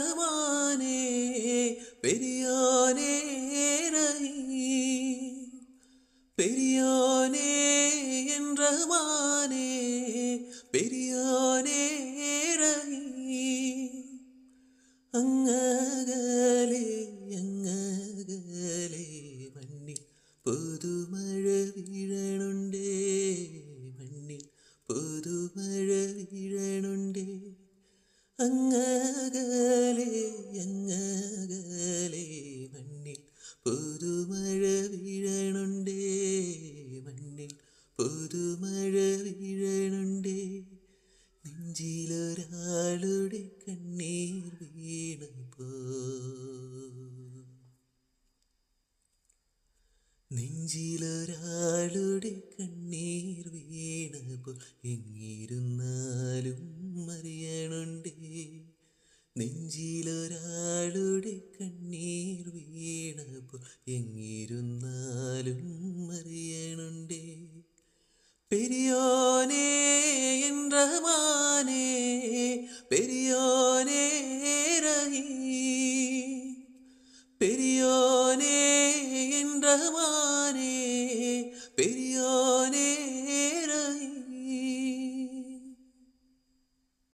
റഹ്മാനേ പെരിയോനേ റഹീം. പെരിയോനേ എൻ റഹ്മാനേ പെരിയോനേ റഹീം. അങ്ങകലെ അങ്ങകലെ മണ്ണിൽ പുതുമഴ വീഴണുണ്ട്. അങ്ങകലെ അങ്ങകലെ മണ്ണിൽ പുതുമഴ വീഴണുണ്ടേ മണ്ണിൽ പുതുമഴ വീഴണുണ്ടേ. നെഞ്ചിലൊരാളുടെ കണ്ണീർ വീണപ്പോ നെഞ്ചിലൊരാളുടെ കണ്ണീർ വീണപ്പോൾ എങ്ങിരുന്നാലും നെഞ്ചിലൊരാളുടെ കണ്ണീർ വീണപ്പോൾ എങ്ങിരുന്നാലും അറിയണുണ്ടേ. പെരിയോനേ റഹ്മാനേ പെരിയോനേ റഹീം പെരിയോനേ റഹ്മാൻ